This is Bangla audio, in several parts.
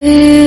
Hey.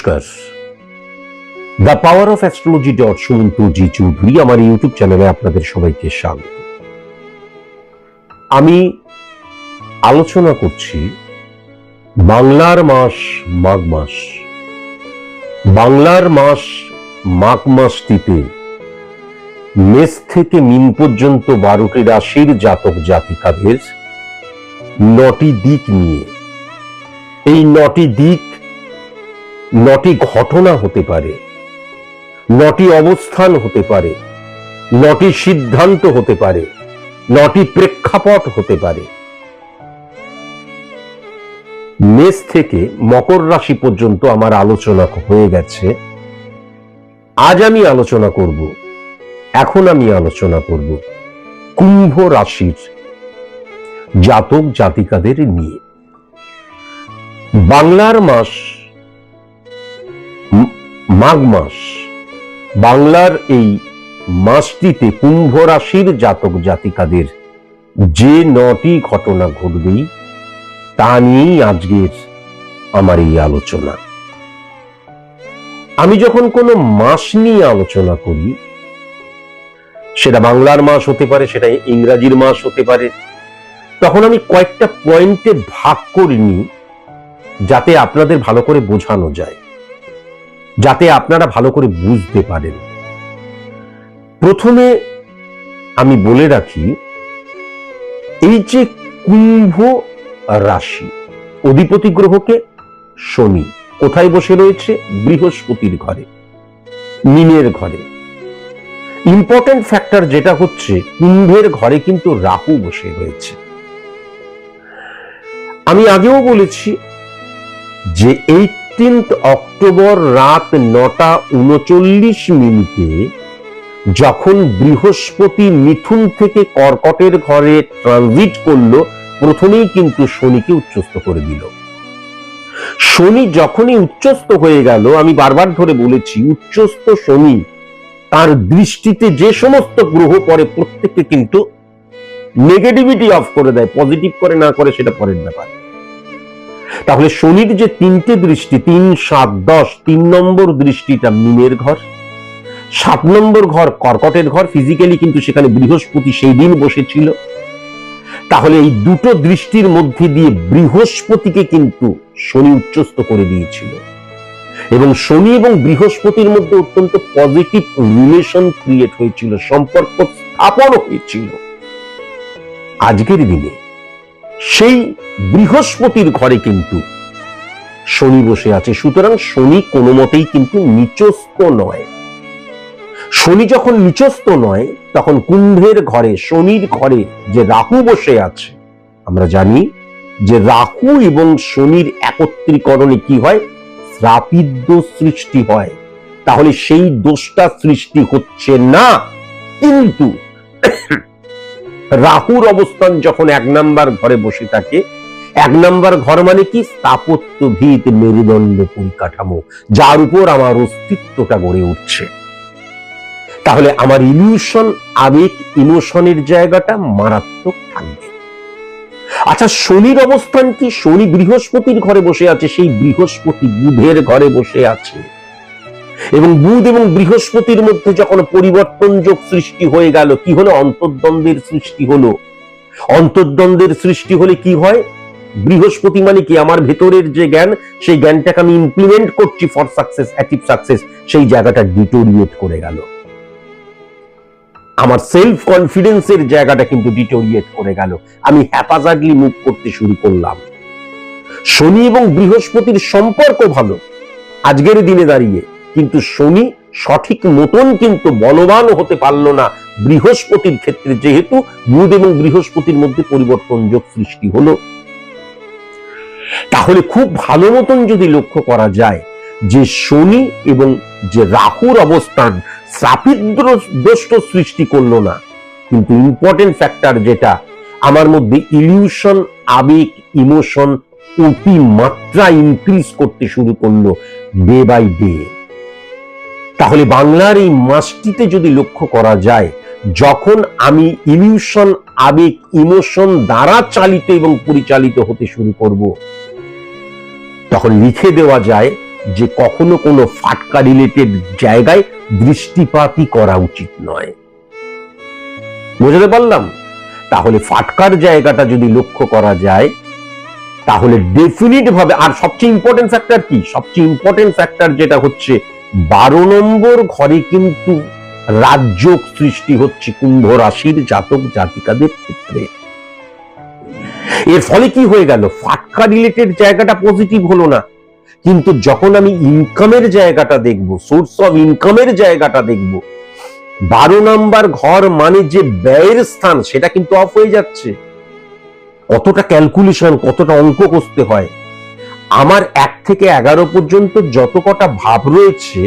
নমস্কার। The power of astrology dot Sumanta ji Chowdhury আমার ইউটিউব চ্যানেলে আপনাদের সবাইকে স্বাগত। আমি আলোচনা করছি বাংলার মাস মাঘ মাস। বাংলার মাস মাঘ মাসটিতে মেষ থেকে মিন পর্যন্ত বারোটি রাশির জাতক জাতিকাদের নটি দিক নিয়ে। এই নটি দিক নটি ঘটনা হতে পারে। নটি অবস্থান হতে পারে। নটি সিদ্ধান্ত হতে পারে। নটি প্রেক্ষাপট হতে পারে। মেষ থেকে মকর রাশি পর্যন্ত আমার আলোচনা হয়ে গেছে। আজ আমি আলোচনা করব। এখন আমি আলোচনা করব কুম্ভ রাশির জাতক জাতিকাদের নিয়ে। বাংলার মাস মাঘ মাস। বাংলার এই মাসটিতে কুম্ভ রাশির জাতক জাতিকাদের যে নটি ঘটনা ঘটবেই তা নিয়েই আজকের আমার এই আলোচনা। আমি যখন কোনো মাস নিয়ে আলোচনা করি, সেটা বাংলার মাস হতে পারে, সেটা ইংরাজির মাস হতে পারে, তখন আমি কয়েকটা পয়েন্টে ভাগ করে নিই, যাতে আপনাদের ভালো করে বোঝানো যায়। যাতে আপনারা ভালো করে বুঝতে পারেন। প্রথমে আমি বলে রাখি, এই যে কুম্ভ রাশি, অধিপতি গ্রহকে শনি কোথায় বসে রয়েছে? বৃহস্পতির ঘরে, মিনের ঘরে। ইম্পর্টেন্ট ফ্যাক্টর যেটা হচ্ছে, কুম্ভের ঘরে কিন্তু রাহু বসে রয়েছে। আমি আগেও বলেছি যে এইটিন্থ অক্টোবর রাত নটা উনচল্লিশ মিনিটে যখন বৃহস্পতি মিথুন থেকে কর্কটের ঘরে ট্রানজিট করল, প্রথমেই কিন্তু শনিকে উচ্চস্ত করে দিল। শনি যখনই উচ্চস্ত হয়ে গেল, আমি বারবার ধরে বলেছি উচ্চস্ত শনি, তার দৃষ্টিতে যে সমস্ত গ্রহ পরে প্রত্যেককে কিন্তু নেগেটিভিটি অফ করে দেয় পজিটিভ করে না করে সেটা পরের ব্যাপার। তাহলে শনির যে তিনটে দৃষ্টি, তিন, সাত, দশ, তিন নম্বর দৃষ্টিটা মিনের ঘর। সাত নম্বর ঘর কর্কটের ঘর ফিজিক্যালি কিন্তু সেখানে বৃহস্পতি সেই দিন বসেছিল। তাহলে এই দুটো দৃষ্টির মধ্যে দিয়ে বৃহস্পতিকে কিন্তু শনি উচ্চস্ত করে দিয়েছিল। এবং শনি এবং বৃহস্পতির মধ্যে অত্যন্ত পজিটিভ রিলেশন ক্রিয়েট হয়েছিল, সম্পর্ক স্থাপন হয়েছিল। আজকের দিনে সেই বৃহস্পতির ঘরে কিন্তু শনি বসে আছে। সুতরাং শনি কোনো মতেই কিন্তু নিচস্ত নয়। শনি যখন নিচস্ত নয়, তখন কুম্ভের ঘরে, শনির ঘরে যে রাহু বসে আছে, আমরা জানি যে রাহু এবং শনির একত্রীকরণে কি হয়? শ্রাপিত সৃষ্টি হয়। তাহলে সেই দোষটা সৃষ্টি হচ্ছে না। কিন্তু রাহুর অবস্থান যখন এক নাম্বার ঘরে বসে থাকে, এক নাম্বার ঘর মানে কি? স্থাপত্য ভিত মেরুদণ্ড পরিকাঠামো, যার উপর আমার অস্তিত্বটা গড়ে উঠছে। তাহলে আমার ইলিউশন আবেগ ইমোশনের জায়গাটা মারাত্মক থাকবে। আচ্ছা শনির অবস্থান কি? শনি বৃহস্পতির ঘরে বসে আছে, সেই বৃহস্পতি বুধের ঘরে বসে আছে। এবং বুধ এবং বৃহস্পতির মধ্যে যখন পরিবর্তন যোগ সৃষ্টি হয়ে গেল, কি হলো? অন্তর্দ্বন্দ্বের সৃষ্টি হলো। অন্তর্দ্বন্দ্বের সৃষ্টি হলে কি হয়? বৃহস্পতি মানে কি? আমার ভেতরের যে জ্ঞান, সেই জ্ঞানটাকে আমি ইমপ্লিমেন্ট করছি ফর সাকসেস অ্যাচিভ সাকসেস সেই জায়গাটা ডিটোরিয়েট করে গেল। আমার সেলফ কনফিডেন্সের জায়গাটা কিন্তু ডিটোরিয়েট করে গেল। আমি হ্যাপাজার্ডলি মুভ করতে শুরু করলাম। শনি এবং বৃহস্পতির সম্পর্ক ভালো। আজকের দিনে দাঁড়িয়ে কিন্তু শনি সঠিক মতন কিন্তু বলবান হতে পারল না। বৃহস্পতির ক্ষেত্রে যেহেতু বুধ এবং বৃহস্পতির মধ্যে পরিবর্তন যোগ সৃষ্টি হলো। তাহলে খুব ভালো মতন যদি লক্ষ্য করা যায় যে শনি এবং যে রাহুর অবস্থান শ্রাপিত দোষ সৃষ্টি করল না। কিন্তু ইম্পর্টেন্ট ফ্যাক্টর যেটা, আমার মধ্যে ইলিউশন আবেগ ইমোশন অতি মাত্রা ইনক্রিজ করতে শুরু করল ডে বাই ডে তাহলে বাংলার এই মাসটিতে যদি লক্ষ্য করা যায়, যখন আমি ইলিউশন আবেগ, ইমোশন দ্বারা চালিত এবং পরিচালিত হতে শুরু করব, তখন লিখে দেওয়া যায় যে কখনো কোনো ফাটকা রিলেটেড জায়গায় দৃষ্টিপাতই করা উচিত নয়। বুঝতে পারলাম? তাহলে ফাটকার জায়গাটা যদি লক্ষ্য করা যায়, তাহলে ডেফিনিট ভাবে, আর সবচেয়ে ইম্পর্টেন্ট ফ্যাক্টর কি? সবচেয়ে ইম্পর্টেন্ট ফ্যাক্টর যেটা হচ্ছে বারো নম্বর ঘরে কিন্তু রাজ্য সৃষ্টি হচ্ছে কুম্ভ রাশির জাতক জাতিকাদের ক্ষেত্রে। এর ফলে কি হয়ে গেল? ফাটকা রিলেটেড জায়গাটা পজিটিভ হলো না। কিন্তু যখন আমি ইনকামের জায়গাটা দেখব সোর্স অফ ইনকামের জায়গাটা দেখব, বারো নাম্বার ঘর মানে যে ব্যয়ের স্থান, সেটা কিন্তু অফ হয়ে যাচ্ছে। কতটা ক্যালকুলেশন কতটা অঙ্ক কষতে হয় আমার এক থেকে এগারো পর্যন্ত যত কটা ভাব রয়েছে,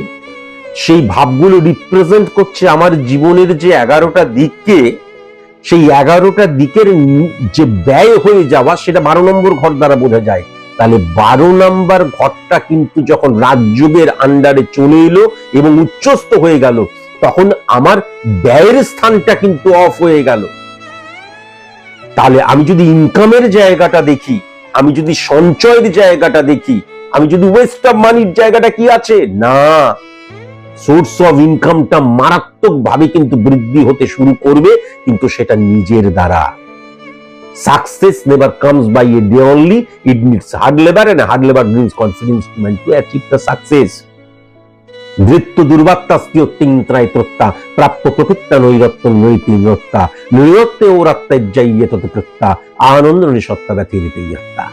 সেই ভাবগুলো রিপ্রেজেন্ট করছে আমার জীবনের যে এগারোটা দিককে, সেই এগারোটা দিকের যে ব্যয় হয়ে যাওয়া সেটা বারো নম্বর ঘর দ্বারা বোঝা যায়। তাহলে বারো নাম্বার ঘরটা কিন্তু যখন রাজযোগের আন্ডারে চলে এলো এবং উচ্চস্ত হয়ে গেল, তখন আমার ব্যয়ের স্থানটা কিন্তু অফ হয়ে গেল। তাহলে আমি যদি ইনকামের জায়গাটা দেখি আমি যদি সঞ্চয়ের জায়গাটা দেখি, আমি যদি ওয়েস্ট অফ মানির জায়গাটা কি আছে? না। সোর্স অফ ইনকামটা মারাত্মক ভাবে কিন্তু বৃদ্ধি হতে শুরু করবে, কিন্তু সেটা নিজের দ্বারা। Success never comes by a day only it needs hard labour and hard labour brings confidence to achieve the success ধৃত্য দুর্বাত্তাস্তি অত্যিন্ত্রায় ত্রত্তা, প্রাপ্য প্রকৃত্তা নৈরত্ব নৈতি নত্তা নৈরত্বে ও রাত্তাজ্জাইয়ে তত প্রত্যা, আনন্দ নিঃসত্তা ব্যতিরিত ইয়াত্তা।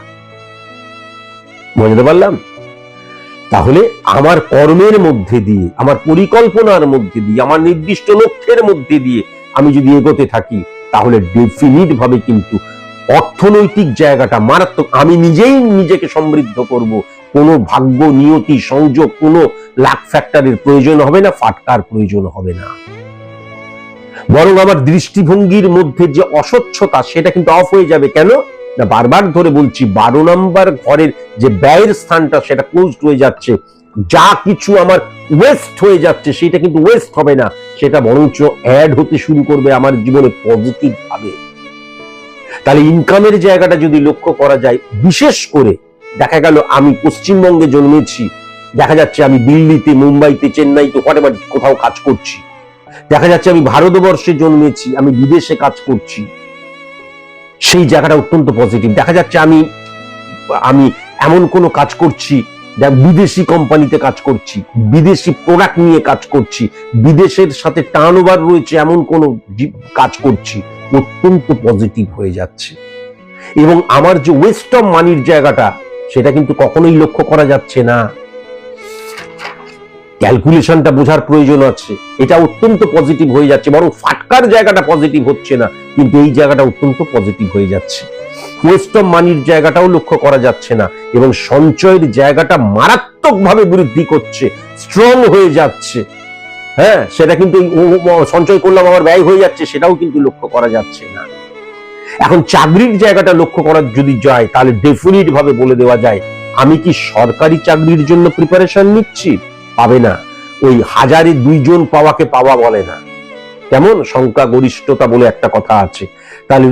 বুঝতে পারলাম? তাহলে আমার কর্মের মধ্যে দিয়ে, আমার পরিকল্পনার মধ্যে দিয়ে, আমার নির্দিষ্ট লক্ষ্যের মধ্যে দিয়ে আমি যদি এগোতে থাকি, তাহলে ডেফিনিট ভাবে কিন্তু অর্থনৈতিক জায়গাটা মারাত্মক, আমি নিজেই নিজেকে সমৃদ্ধ করব কোনো ভাগ্য, নিয়তি, সংযোগ, কোনো লাখ ফ্যাক্টরের প্রয়োজন হবে না, ফাটকার প্রয়োজন হবে না। বরং আমার দৃষ্টিভঙ্গির মধ্যে যে অস্বচ্ছতা, সেটা কিন্তু অফ হয়ে যাবে। কেন? না, বারবার ধরে বলছি, বারো নম্বর ঘরের যে ব্যয়ের স্থানটা, সেটা ক্লোজড হয়ে যাচ্ছে। যা কিছু আমার ওয়েস্ট হয়ে যাচ্ছে, সেটা কিন্তু ওয়েস্ট হবে না। সেটা বরঞ্চ অ্যাড হতে শুরু করবে আমার জীবনে পজিটিভ ভাবে। তাহলে ইনকামের জায়গাটা যদি লক্ষ্য করা যায়, বিশেষ করে দেখা গেল আমি পশ্চিমবঙ্গে জন্মেছি। দেখা যাচ্ছে আমি দিল্লিতে, মুম্বাইতে, চেন্নাইতে হোয়াট কোথাও কাজ করছি। দেখা যাচ্ছে আমি ভারতবর্ষে জন্মেছি, আমি বিদেশে কাজ করছি। সেই জায়গাটা অত্যন্ত পজিটিভ দেখা যাচ্ছে আমি আমি এমন কোনো কাজ করছি বিদেশি কোম্পানিতে কাজ করছি, বিদেশি প্রোডাক্ট নিয়ে কাজ করছি, বিদেশের সাথে টার্ন রয়েছে এমন কোনো কাজ করছি, অত্যন্ত পজিটিভ হয়ে যাচ্ছে। এবং আমার যে ওয়েস্ট অফ মানির জায়গাটা সেটা কিন্তু কখনোই লক্ষ্য করা যাচ্ছে না। ক্যালকুলেশনটা বোঝার প্রয়োজন আছে। এটা অত্যন্ত পজিটিভ হয়ে যাচ্ছে, বরং ফাটকার জায়গাটা পজিটিভ হচ্ছে না, কিন্তু এই জায়গাটা অত্যন্ত পজিটিভ হয়ে যাচ্ছে। ওয়েস্ট অফ মানির জায়গাটাও লক্ষ্য করা যাচ্ছে না, এবং সঞ্চয়ের জায়গাটা মারাত্মকভাবে বৃদ্ধি করছে স্ট্রং হয়ে যাচ্ছে। হ্যাঁ সেটা কিন্তু সঞ্চয় করলাম আমার ব্যয় হয়ে যাচ্ছে, সেটাও কিন্তু লক্ষ্য করা যাচ্ছে না। এখন চাকরির জায়গাটা লক্ষ্য করা যদি যায়, তাহলে ডেফিনিট ভাবে বলে দেওয়া যায়, আমি কি সরকারি চাকরির জন্য প্রিপারেশন নিচ্ছি? পাবে না। ওই হাজারে দুইজন পাওয়াকে পাওয়া বলে না। কেমন সংখ্যা গরিষ্ঠতা বলে একটা কথা আছে। তাহলে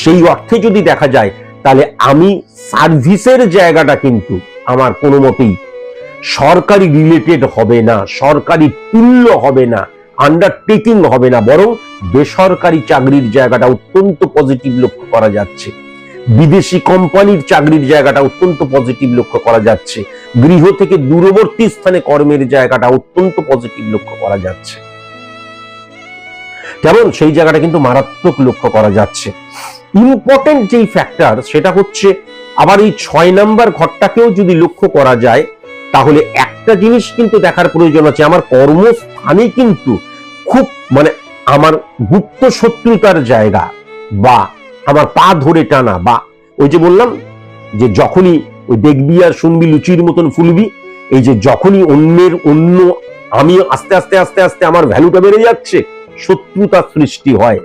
সেই অর্থে যদি দেখা যায়, তাহলে আমি সার্ভিসের জায়গাটা কিন্তু আমার কোনো মতেই সরকারি রিলেটেড হবে না, সরকারি তুল্য হবে না। আন্ডারটেকিং হবে না, বরং বেসরকারি চাকরির জায়গাটা অত্যন্ত পজিটিভ লক্ষ্য করা যাচ্ছে। বিদেশি কোম্পানির চাকরির জায়গাটা অত্যন্ত পজিটিভ লক্ষ্য করা যাচ্ছে। গৃহ থেকে দূরবর্তী স্থানে কর্মের জায়গাটা অত্যন্ত পজিটিভ লক্ষ্য করা যাচ্ছে। কেমন? সেই জায়গাটা কিন্তু মারাত্মক লক্ষ্য করা যাচ্ছে। ইম্পর্টেন্ট যেই ফ্যাক্টর সেটা হচ্ছে আবার এই ছয় নাম্বার ঘরটাকেও যদি লক্ষ্য করা যায়, তাহলে একটা জিনিস কিন্তু দেখার প্রয়োজন আছে। আমার কর্মস্থানে কিন্তু খুব মানে আমার গুপ্ত শত্রুতার জায়গা বা আমার পা ধরে টানা বা ওই যে বললাম যে যখনই ওই দেখবি আর শুনবি লুচির মতন ফুলবি, এই যে যখনই অন্যের অন্য আমি আস্তে আস্তে আস্তে আস্তে আমার ভ্যালুটা বেড়ে যাচ্ছে, শত্রুতা সৃষ্টি হয়।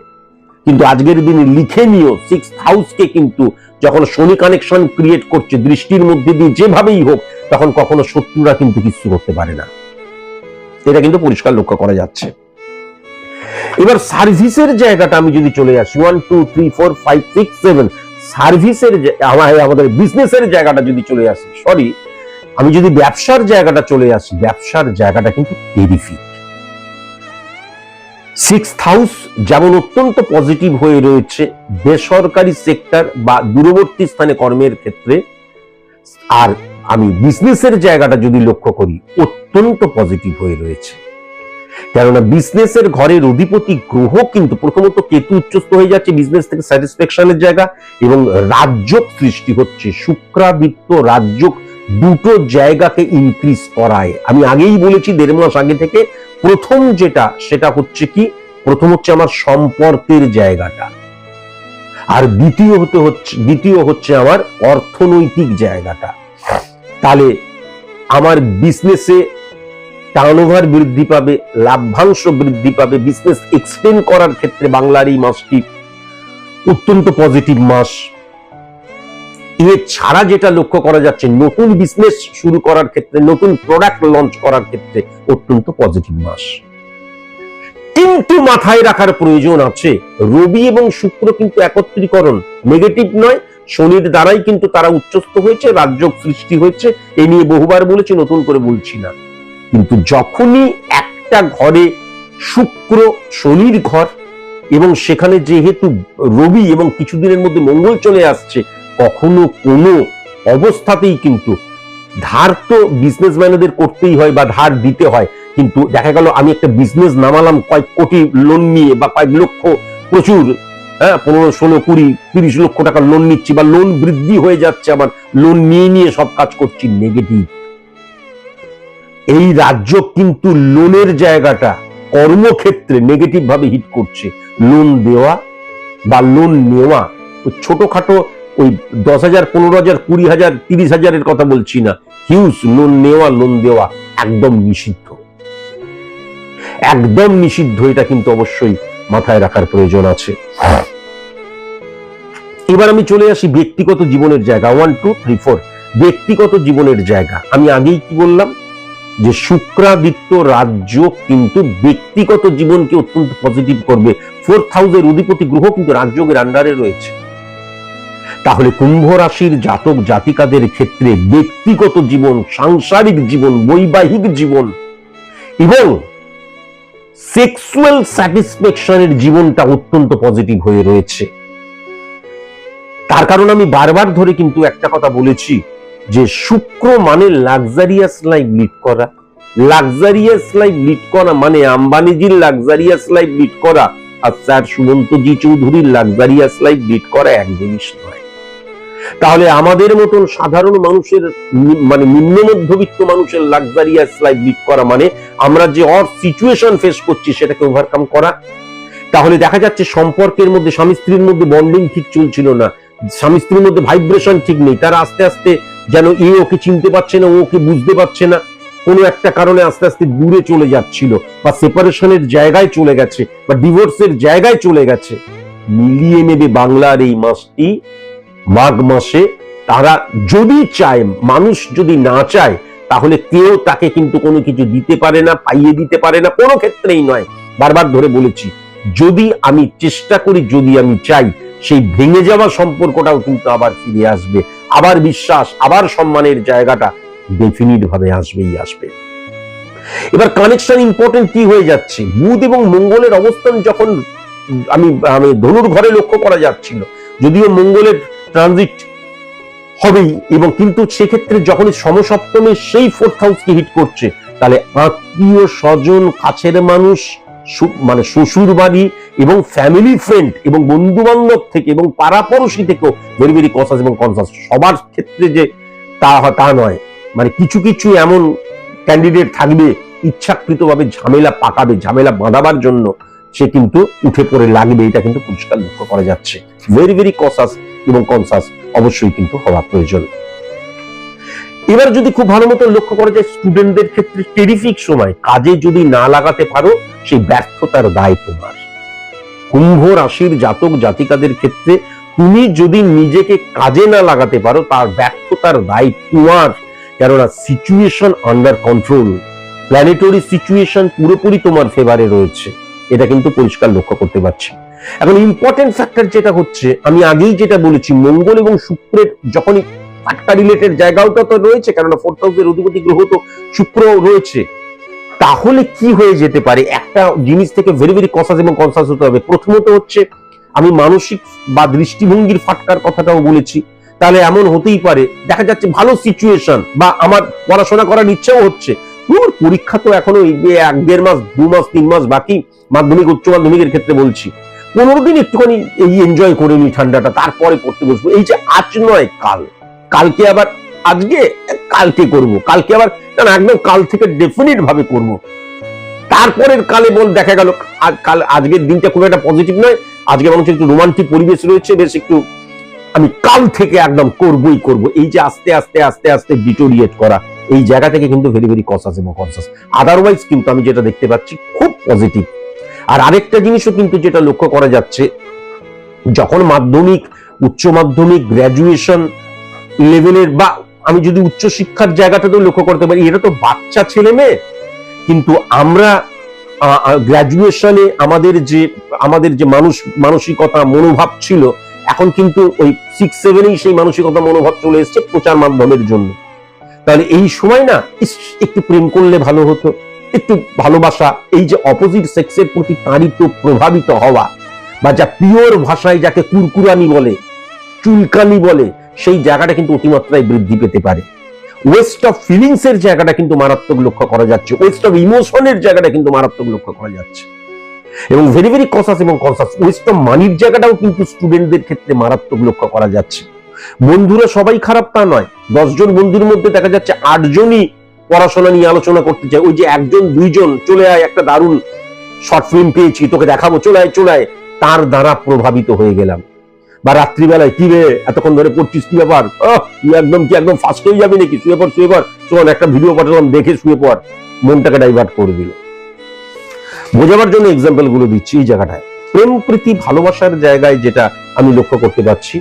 কিন্তু আজকের দিনে লিখে নিও সিক্স হাউসকে কিন্তু যখন শনি কানেকশন ক্রিয়েট করছে, দৃষ্টির মধ্যে দিয়ে যেভাবেই হোক, তখন কখনো শত্রুরা কিন্তু কিছু করতে পারে না। এটা কিন্তু পরিষ্কার লক্ষ্য করা যাচ্ছে। এবার সার্ভিসের জায়গাটা আমি যদি চলে আসি one two three four five six seven সার্ভিসের আমাদের বিজনেসের জায়গাটা যদি চলে আসি সরি আমি যদি ব্যবসার জায়গাটা চলে আসি, ব্যবসার জায়গাটা কিন্তু টেরিফিক সিক্স হাউস যেমন অত্যন্ত পজিটিভ হয়ে রয়েছে, বেসরকারি সেক্টর বা দূরবর্তী স্থানে কর্মের ক্ষেত্রে, আর আমি বিজনেসের জায়গাটা যদি লক্ষ্য করি, অত্যন্ত পজিটিভ হয়ে রয়েছে। কেননা বিজনেসের ঘরের অধিপতি গ্রহ কিন্তু প্রথমত কেতু উচ্চস্থ হয়ে যাচ্ছে বিজনেস থেকে স্যাটিসফ্যাকশনের জায়গা এবং রাজ্যক সৃষ্টি হচ্ছে। শুক্রাদিত্য রাজ্যক দুটো জায়গাকে ইনক্রিজ করায়। আমি আগেই বলেছি, দেড় মাস আগে থেকে প্রথম যেটা, সেটা হচ্ছে কি? প্রথম হচ্ছে আমার সম্পর্কের জায়গাটা। আর দ্বিতীয় হতে হচ্ছে, দ্বিতীয় হচ্ছে আমার অর্থনৈতিক জায়গাটা। তাহলে আমার বিজনেসে টার্নওভার বৃদ্ধি পাবে, লাভ্যাংশ বৃদ্ধি পাবে বিজনেস এক্সটেন্ড করার ক্ষেত্রে বাংলার এই মাসটি অত্যন্ত পজিটিভ মাস। ছাড়া যেটা লক্ষ্য করা যাচ্ছে, নতুন বিজনেস শুরু করার ক্ষেত্রে, নতুন প্রোডাক্ট লঞ্চ করার ক্ষেত্রে অত্যন্ত পজিটিভ মাস। কিন্তু মাথায় রাখার প্রয়োজন আছে। রবি এবং শুক্র কিন্তু একত্রীকরণ নেগেটিভ নয় শনির দ্বারাই কিন্তু তারা উচ্চস্থ হয়েছে রাজ্য সৃষ্টি হয়েছে, এ নিয়ে বহুবার বলেছি, নতুন করে বলছি না। কিন্তু যখনই একটা ঘরে শুক্র শনির ঘর, এবং সেখানে যেহেতু রবি এবং কিছুদিনের মধ্যে মঙ্গল চলে আসছে, কখনো কোনো অবস্থাতেই কিন্তু ধার তো বিজনেসম্যানদের করতেই হয় বা ধার দিতে হয়, কিন্তু দেখা গেল আমি একটা বিজনেস নামালাম কয়েক কোটি লোন নিয়ে বা কয়েক লক্ষ প্রচুর হ্যাঁ পনেরো, ষোলো, কুড়ি, তিরিশ লক্ষ টাকা লোন নিচ্ছি বা লোন বৃদ্ধি হয়ে যাচ্ছে আমার লোন নিয়ে নিয়ে সব কাজ করছি নেগেটিভ এই রাজ্য কিন্তু লোনের জায়গাটা কর্মক্ষেত্রে নেগেটিভ ভাবে হিট করছে। লোন দেওয়া বা লোন নেওয়া ওই ছোটখাটো ওই দশ হাজার, পনেরো হাজার, কুড়ি হাজার, তিরিশ হাজারের কথা বলছি না। হিউজ লোন নেওয়া লোন দেওয়া একদম নিষিদ্ধ। একদম নিষিদ্ধ, এটা কিন্তু অবশ্যই মাথায় রাখার প্রয়োজন আছে। এবার আমি চলে আসি ব্যক্তিগত জীবনের জায়গা ওয়ান টু থ্রি ফোর ব্যক্তিগত জীবনের জায়গা। আমি আগেই কি বললাম? যে শুক্রাদিত্য রাজ্য কিন্তু ব্যক্তিগত জীবনকে অত্যন্ত পজিটিভ করবে। ফোর্থ হাউসের অধিপতি গ্রহ কিন্তু রাজযোগের আন্ডারে রয়েছে। তাহলে কুম্ভ রাশির জাতক জাতিকাদের ক্ষেত্রে ব্যক্তিগত জীবন, সাংসারিক জীবন, বৈবাহিক জীবন এবং সেক্সুয়াল স্যাটিসফ্যাকশনের জীবনটা অত্যন্ত পজিটিভ হয়ে রয়েছে। তার কারণ আমি বারবার ধরে কিন্তু একটা কথা বলেছি যে শুক্র মানে লাক্সারিয়াস লাইফ লিড করা। লাক্সারিয়াস লাইফ লিড করা মানে আম্বানিজির লাক্সারিয়াস লাইফ লিড করা। আর স্যার সুমন্তজি চৌধুরীর লাক্সারিয়াস লাইফ লিড করা এক জিনিস নয়। তাহলে আমাদের মতন সাধারণ মানুষের মানে নিম্ন মধ্যবিত্ত মানুষের লাক্সারিয়াস লাইফ লিড করা মানে আমরা যে অর সিচুয়েশন ফেস করছি সেটাকে ওভারকাম করা। তাহলে দেখা যাচ্ছে সম্পর্কের মধ্যে, স্বামী স্ত্রীর মধ্যে বন্ডিং ঠিক চলছিল না। স্বামী স্ত্রীর মধ্যে ভাইব্রেশন ঠিক নেই। তারা আস্তে আস্তে যেন এ ওকে চিনতে পারছে না ওকে বুঝতে পারছে না। কোনো একটা কারণে আস্তে আস্তে দূরে চলে যাচ্ছিল বা সেপারেশনের জায়গায় চলে গেছে বা ডিভোর্সের জায়গায় চলে গেছে। মিলিয়ে নেবে বাংলার এই মাসটি, মাঘ মাসে তারা যদি চায়, মানুষ যদি না চায়, তাহলে কেউ তাকে কিন্তু কোনো কিছু দিতে পারে না, পাইয়ে দিতে পারে না, কোনো ক্ষেত্রেই নয়। বারবার ধরে বলেছি, যদি আমি চেষ্টা করি, যদি আমি চাই সেই ভেঙে যাওয়া সম্পর্কটাও কিন্তু আবার ফিরে আসবে। আবার বিশ্বাস, আবার সম্মানের জায়গাটা ডেফিনিট ভাবে আসবেই আসবে। এবার কানেকশন ইম্পর্টেন্ট কি হয়ে যাচ্ছে? বুধ এবং মঙ্গলের অবস্থান যখন, আমি আমি ধনুর ঘরে লক্ষ্য করা যাচ্ছিল, যদিও মঙ্গলের ট্রানজিট হবেই এবং কিন্তু সেক্ষেত্রে যখন সমসপ্তমে সেই ফোর্থ হাউসকে হিট করছে, তাহলে আত্মীয় স্বজন, কাছের মানুষ মানে শ্বশুর বাড়ি এবং ফ্যামিলি ফ্রেন্ড এবং বন্ধু বান্ধব থেকে এবং পাড়াপড়শি থেকেও ভেরি ভেরি কনসাস এবং কনসাস সবার ক্ষেত্রে যে তা তা নয়। মানে কিছু কিছু এমন ক্যান্ডিডেট থাকবে, ইচ্ছাকৃতভাবে ঝামেলা পাকাবে, ঝামেলা বাঁধাবার জন্য সে কিন্তু উঠে পড়ে লাগবে। এটা কিন্তু পরিষ্কার লক্ষ্য করা যাচ্ছে। ভেরি ভেরি কনসাস এবং কনসাস অবশ্যই কিন্তু হওয়া প্রয়োজন। এবার যদি খুব ভালো মতো লক্ষ্য করা যায় স্টুডেন্টদের ক্ষেত্রে টেরিফিক সময়। কাজে যদি না লাগাতে পারো, সেই ব্যর্থতার দায় তোমার। কুম্ভ রাশির জাতক জাতিকাদের ক্ষেত্রে তুমি যদি নিজেকে কাজে না লাগাতে পারো, তার ব্যর্থতার দায় তোমার। কেননা situation under control planetary situation পুরোপুরি তোমার ফেভারে রয়েছে। এটা কিন্তু পরিষ্কার লক্ষ্য করতে পারছি। এখন ইম্পর্টেন্ট ফ্যাক্টর যেটা হচ্ছে, আমি আগেই যেটা বলেছি, মঙ্গল এবং শুক্রের যখনই ফাটকা রিলেটেড জায়গাটা তো রয়েছে, কেননা ফোর্থ হাউসের অধিপতি গ্রহ তো শুক্র রয়েছে। তাহলে কি হয়ে যেতে পারে? একটা জিনিস থেকে ভেরি ভেরি কনসাস এবং কনসাস হতে হবে। প্রথমত হচ্ছে, আমি মানসিক বা দৃষ্টিভঙ্গির ফাটকার কথাটাও বলেছি। তাহলে এমন হতেই পারে, দেখা যাচ্ছে ভালো সিচুয়েশন বা আমার পড়াশোনা করার ইচ্ছাও হচ্ছে। পরীক্ষা তো এখনও এক, দেড় মাস, দু মাস, তিন মাস বাকি, মাধ্যমিক, উচ্চ মাধ্যমিকের ক্ষেত্রে বলছি। পনেরো দিন একটুখানি এই এনজয় করে নি ঠান্ডাটা, তারপরে পড়তে বসবো। এই যে আজ নয়, কাল। কালকে আবার আজকে, কালকে করব। কালকে আবার, না একদম কাল থেকে ডেফিনিট ভাবে করব। তারপরের কালে বল দেখা গেল কাল, আজকের দিনটা খুব একটা পজিটিভ নয়। আজকে মানুষ একটু রোমান্টিক পরিবেশ রয়েছে, বেশ একটু আমি কাল থেকে একদম করবই করব। এই যে আস্তে আস্তে আস্তে আস্তে ডিটোরিয়েট করা, এই জায়গা থেকে কিন্তু ভেরি ভেরি কনসাস এবং কনসাস আদারওয়াইজ কিন্তু আমি যেটা দেখতে পাচ্ছি, খুব পজিটিভ আর আরেকটা জিনিসও কিন্তু যেটা লক্ষ্য করা যাচ্ছে, যখন মাধ্যমিক, উচ্চ মাধ্যমিক গ্র্যাজুয়েশন লেভেলের বা আমি যদি উচ্চ শিক্ষার জায়গাটাতেও লক্ষ্য করতে পারি, এটা তো বাচ্চা ছেলে মেয়ে। কিন্তু আমরা গ্র্যাজুয়েশনে আমাদের যে আমাদের যে মানুষ, মানসিকতা, মনোভাব ছিল, এখন কিন্তু ওই সিক্স সেভেনেই সেই মানসিকতা, মনোভাব চলে এসছে প্রচার মাধ্যমের জন্য। তাহলে এই সময় না একটু প্রেম করলে ভালো হতো, একটু ভালোবাসা, এই যে অপোজিট সেক্সের প্রতি তাড়িত প্রভাবিত হওয়া, বা যা পিওর ভাষায় যাকে কুরকুরানি বলে, চুলকানি বলে সেই জায়গাটা কিন্তু অতিমাত্রায় বৃদ্ধি পেতে পারে। ওয়েস্ট অফ ফিলিংস এর জায়গাটা কিন্তু মারাত্মক লক্ষ্য করা যাচ্ছে। ওয়েস্ট অফ ইমোশনের জায়গাটা কিন্তু মারাত্মক লক্ষ্য করা যাচ্ছে। এবং ভেরি ভেরি কনসাস এবং কনসাস ওয়েস্ট অফ মানির জায়গাটাও কিন্তু স্টুডেন্টদের ক্ষেত্রে মারাত্মক লক্ষ্য করা যাচ্ছে। বন্ধুরা সবাই খারাপ তা নয়। দশজন বন্ধুর মধ্যে দেখা যাচ্ছে আটজনই পড়াশোনা নিয়ে আলোচনা করতে চায়। ওই যে একজন, দুইজন, চলে আয়, একটা দারুণ শর্ট ফিল্ম পেয়েছি, তোকে দেখাবো, চলে আয় চলে আয়। তার দ্বারা প্রভাবিত হয়ে গেলাম। বা রাত্রিবেলায় কি রে? এতক্ষণ ধরে পড়ছিস কি ব্যাপার? তুই একদম কি একদম ফার্স্ট হয়ে যাবি নাকি? শুয়ে পড় শুয়ে পড়। শোন একটা ভিডিও পাঠালাম, দেখে শুয়ে পড়। মনটাকে ডাইভার্ট করে দিল। বোঝাবার জন্য এক্সাম্পলগুলো দিচ্ছি এই জায়গাটায়। প্রেম, প্রীতি, ভালোবাসার জায়গায় যেটা আমি লক্ষ্য করতে পারছি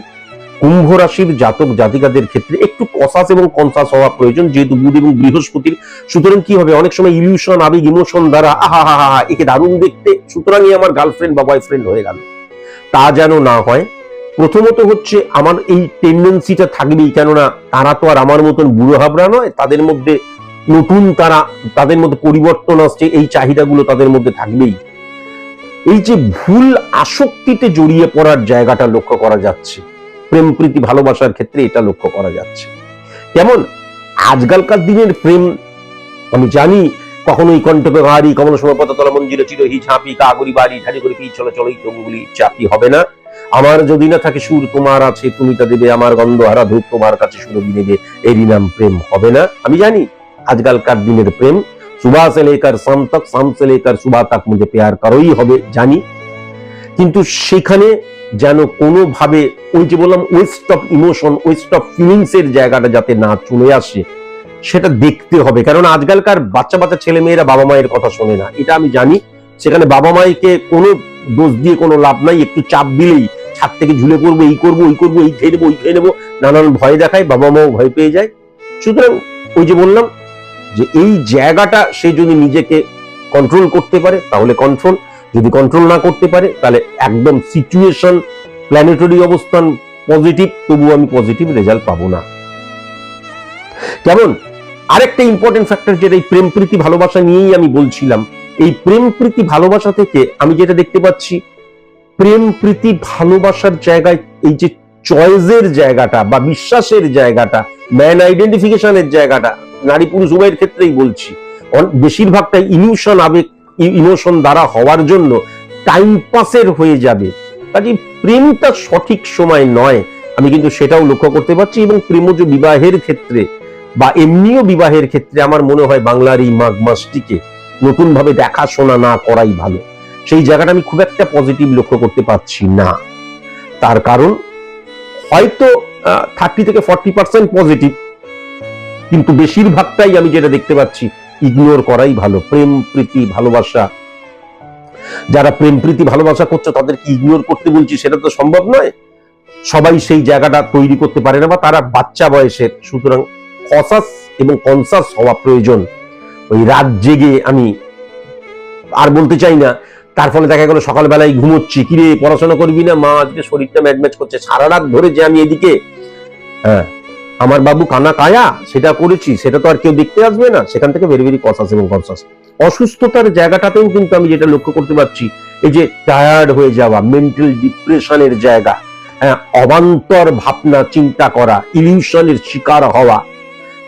কুম্ভ রাশির জাতক, জাতিকাদের ক্ষেত্রে একটু কসাস এবং কনসাস হওয়া প্রয়োজন, যেহেতু বুধ এবং বৃহস্পতির। সুতরাং কি হবে? অনেক সময় ইলিউশন আবেগ ইমোশন দ্বারা, আহা, হা হা একে দারুণ দেখতে। সুতরাং আমার গার্লফ্রেন্ড বা বয়ফ্রেন্ড হয়ে গেল। তা যেন না হয় প্রথমত হচ্ছে আমার এই টেন্ডেন্সিটা থাকবেই, কেননা তারা তো আর আমার মতন বুড়ো হাবরা নয়, তাদের মধ্যে নতুন তারা, তাদের মধ্যে পরিবর্তন আসছে, এই চাহিদাগুলো তাদের মধ্যে থাকবেই। এই যে ভুল আসক্তিতে জড়িয়ে পড়ার জায়গাটা লক্ষ্য করা যাচ্ছে, প্রেম, প্রীতি, ভালোবাসার ক্ষেত্রে এটা লক্ষ্য করা যাচ্ছে। কেমন আজকালকার দিনের প্রেম, আমি জানি কখনো এই কণ্ঠকে হারি কখনো সময় পততলা মঞ্জিরে চিরহি ঝাঁপি, কাগরি বাড়ি ঠাড়ি করে চলো চলো তবুগুলি চাপি হবে না। আমার যদি না থাকে সুর, তোমার আছে, তুমি তা দেবে, আমার গন্ধ হারা ধূপ তোমার কাছে সুরভি নেবে, এরই নাম প্রেম হবে না। আমি জানি, আজকালকার দিনের প্রেম সুবাহ সে লেকার শাম তক সে লেকার সুবাহ তক মুঝে প্যার করোই হবে, জানি। কিন্তু সেখানে যেন কোনোভাবে ওই যে বললাম waste of emotion waste of feelings এর জায়গাটা যাতে না চলে আসে, সেটা দেখতে হবে। কারণ আজকালকার বাচ্চা বাচ্চা ছেলে মেয়েরা বাবা মায়ের কথা শোনে না। এটা আমি জানি। সেখানে বাবা মাইকে কোনো দোষ দিয়ে কোনো লাভ নাই, একটু চাপ দিলেই ছাদ থেকে ঝুলে পড়ব, এই করব, ওই করব, এই খেয়ে নেব, ওই খেয়ে নেব। নানান ভয় দেখায়, বাবা মাও ভয় পেয়ে যায়। সুতরাং ওই যে বললাম যে এই জায়গাটা সে যদি নিজেকে কন্ট্রোল করতে পারে, তাহলে কন্ট্রোল যদি কন্ট্রোল না করতে পারে, তাহলে একদম সিচুয়েশন প্ল্যানেটরি অবস্থান পজিটিভ তবু আমি পজিটিভ রেজাল্ট পাবো না। কেমন? আরেকটা ইম্পর্টেন্ট ফ্যাক্টর যেটা এই প্রেম প্রীতি ভালোবাসা নিয়েই আমি বলছিলাম, এই প্রেম প্রীতি ভালোবাসা থেকে আমি যেটা দেখতে পাচ্ছি প্রেম, প্রীতি, ভালোবাসার জায়গায় এই যে চয়েসের জায়গাটা বা বিশ্বাসের জায়গাটা ম্যান আইডেন্টিফিকেশনের জায়গাটা, নারী পুরুষ উভয়ের ক্ষেত্রেই বলছি। বেশিরভাগটা ইলিউশন আবেগ ইমোশন দ্বারা হওয়ার জন্য টাইম পাসের হয়ে যাবে। কাজে প্রেমটা সঠিক সময় নয়, আমি কিন্তু সেটাও লক্ষ্য করতে পারছি এবং প্রেমজ বিবাহের ক্ষেত্রে বা এমনিও বিবাহের ক্ষেত্রে আমার মনে হয় বাংলার এই মাঘ মাসটিকে নতুন ভাবে দেখাশোনা না করাই ভালো। সেই জায়গাটা আমি খুব একটা পজিটিভ লক্ষ্য করতে পারছি না। তার কারণ, হয়তো থার্টি থেকে ফর্টি পার্সেন্ট পজিটিভ কিন্তু বেশিরভাগটাই আমি যেটা দেখতে পাচ্ছি ইগনোর করাই ভালো। প্রেম, প্রীতি, ভালোবাসা। যারা প্রেম, প্রীতি, ভালোবাসা করছে, তাদেরকে ইগনোর করতে বলছি, সেটা তো সম্ভব নয়। সবাই সেই জায়গাটা তৈরি করতে পারে না বা তারা বাচ্চা বয়সের, সুতরাং কসাস এবং কনসাস হওয়া প্রয়োজন। ওই রাত জেগে আমি আর বলতে চাই না তার ফলে দেখা গেল সকালবেলায় ঘুমোচ্ছি। কিরে পড়াশোনা করবি না? মা আজকে শরীরটা ম্যাচ করছে। সারা রাত ধরে যে আমি এদিকে হ্যাঁ আমার বাবু কানা কায়া, সেটা করেছি, সেটা তো আর কেউ দেখতে আসবে না। সেখান থেকে ভেরি ভেরি কসাস এবং কনসাস অসুস্থতার জায়গাটাতেও কিন্তু আমি যেটা লক্ষ্য করতে পারছি, এই যে টায়ার্ড হয়ে যাওয়া মেন্টাল ডিপ্রেশনের জায়গা হ্যাঁ অবান্তর ভাবনা, চিন্তা করা ইলিউশনের শিকার হওয়া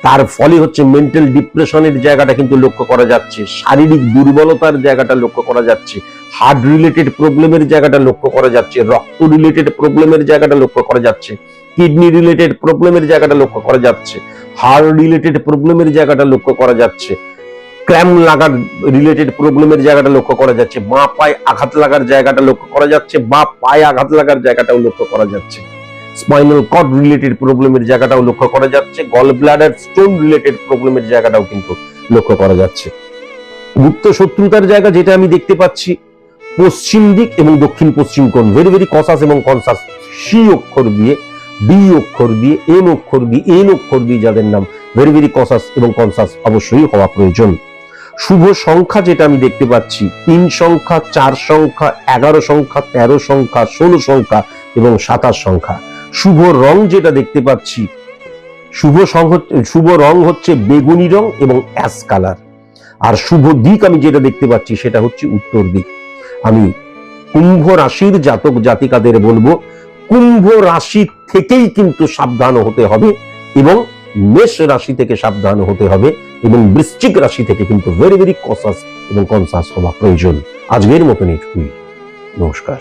তার ফলে হচ্ছে মেন্টাল ডিপ্রেশনের জায়গাটা কিন্তু লক্ষ্য করা যাচ্ছে। শারীরিক দুর্বলতার জায়গাটা লক্ষ্য করা যাচ্ছে। হার্ট রিলেটেড প্রবলেমের জায়গাটা লক্ষ্য করা যাচ্ছে। রক্ত রিলেটেড প্রবলেমের জায়গাটা লক্ষ্য করা যাচ্ছে। কিডনি রিলেটেড প্রবলেমের জায়গাটা লক্ষ্য করা যাচ্ছে। হার্ট রিলেটেড প্রবলেমের জায়গাটা লক্ষ্য করা যাচ্ছে। ক্র্যাম লাগার রিলেটেড প্রবলেমের জায়গাটা লক্ষ্য করা যাচ্ছে। বা পায়ে আঘাত লাগার জায়গাটা লক্ষ্য করা যাচ্ছে। বা পায়ে আঘাত লাগার জায়গাটাও লক্ষ্য করা যাচ্ছে। স্পাইনাল কর্ড রিলেটেড প্রবলেমের জায়গাটাও লক্ষ্য করা যাচ্ছে গল ব্লাডার স্টোন রিলেটেড প্রবলেমের জায়গাটাও কিন্তু লক্ষ্য করা যাচ্ছে। গুপ্ত শত্রুতার জায়গা যেটা আমি দেখতে পাচ্ছি, পশ্চিম দিক এবং দক্ষিণ পশ্চিম কোণ ভেরি ভেরি কসাস এবং কনসাস সি অক্ষর দিয়ে ডি অক্ষর দিয়ে এম অক্ষর দিয়ে এন অক্ষর দিয়ে যাদের নাম ভেরি ভেরি কসাস এবং কনসাস অবশ্যই হওয়া প্রয়োজন। শুভ সংখ্যা যেটা আমি দেখতে পাচ্ছি, তিন সংখ্যা, চার সংখ্যা, এগারো সংখ্যা, তেরো সংখ্যা, ষোলো সংখ্যা এবং সাতাশ সংখ্যা। শুভ রং যেটা দেখতে পাচ্ছি, শুভ সং শুভ রং হচ্ছে বেগুনি রং এবং অ্যাশ কালার। আর শুভ দিক আমি যেটা দেখতে পাচ্ছি সেটা হচ্ছে উত্তর দিক। আমি কুম্ভ রাশির জাতক জাতিকাদের বলব, কুম্ভ রাশি থেকেই কিন্তু সাবধান হতে হবে এবং মেষ রাশি থেকে সাবধান হতে হবে এবং বৃশ্চিক রাশি থেকে কিন্তু ভেরি ভেরি কসাস এবং কনসাস হওয়া প্রয়োজন। আজকের মতন এটুকুই। নমস্কার।